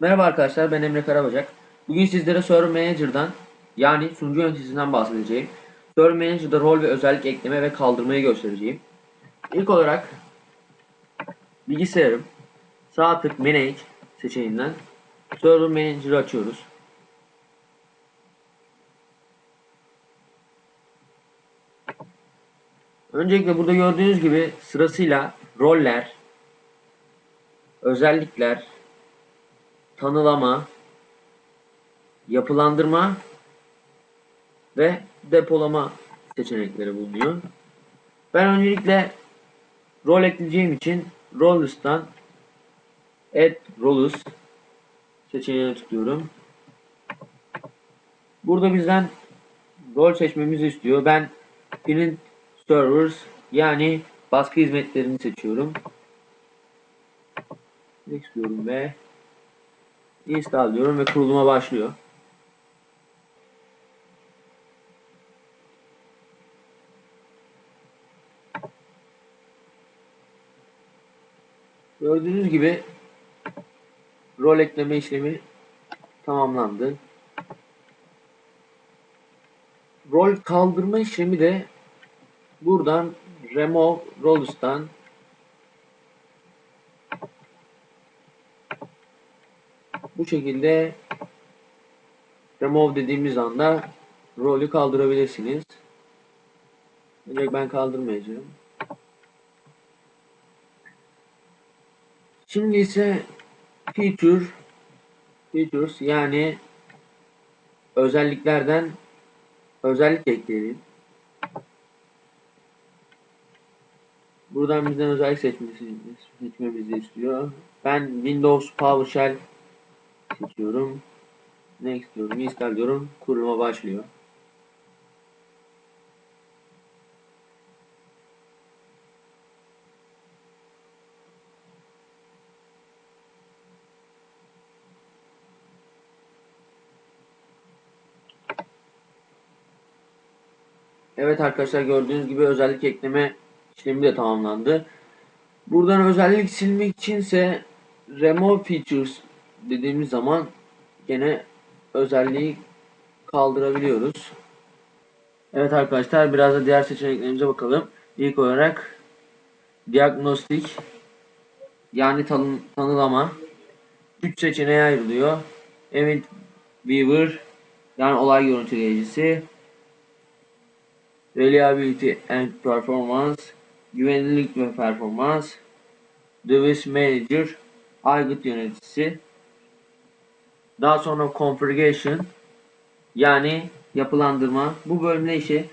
Merhaba arkadaşlar ben Emre Karabacak. Bugün sizlere Server Manager'dan yani sunucu yöneticisinden bahsedeceğim. Server Manager'da rol ve özellik ekleme ve kaldırmayı göstereceğim. İlk olarak bilgisayarım sağ tık Manage seçeneğinden Server Manager'ı açıyoruz. Öncelikle burada gördüğünüz gibi sırasıyla roller, özellikler, tanılama, yapılandırma ve depolama seçenekleri bulunuyor. Ben öncelikle rol ekleyeceğim için Rollers'tan Add Rollers seçeneğine tıklıyorum. Burada bizden rol seçmemizi istiyor. Ben Print Servers yani baskı hizmetlerini seçiyorum. Next diyorum ve install diyorum ve kuruluma başlıyor. Gördüğünüz gibi rol ekleme işlemi tamamlandı. Rol kaldırma işlemi de buradan remove rollers'tan bu şekilde remove dediğimiz anda rolü kaldırabilirsiniz. Ancak ben kaldırmayacağım. Şimdi ise feature features yani özelliklerden özellik ekleyelim. Buradan bizden özellik seçmesi, seçmemizi istiyor. Ben Windows PowerShell seçiyorum. Next diyorum, install diyorum. Kuruluma başlıyor. Evet arkadaşlar gördüğünüz gibi özellik ekleme işlemi de tamamlandı. Buradan özellik silmek içinse remove features dediğimiz zaman gene özelliği kaldırabiliyoruz. Evet arkadaşlar biraz da diğer seçeneklerimize bakalım. İlk olarak diagnostik yani tanı tanılama 3 seçeneğe ayrılıyor. Event Viewer yani olay görüntüleyicisi Reliability and Performance güvenilirlik ve performans Device Manager aygıt yöneticisi daha sonra configuration yani yapılandırma bu bölümde işi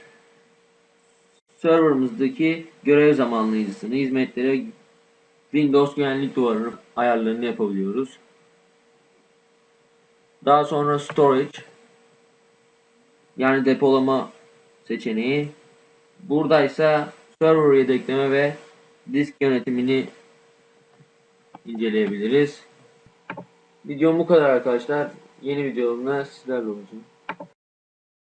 serverımızdaki görev zamanlayıcısını hizmetlere Windows güvenlik duvarı ayarlarını yapabiliyoruz. Daha sonra storage yani depolama seçeneği. Burada ise server yedekleme ve disk yönetimini inceleyebiliriz. Videom bu kadar arkadaşlar. Yeni videomda sizlerle olacağım.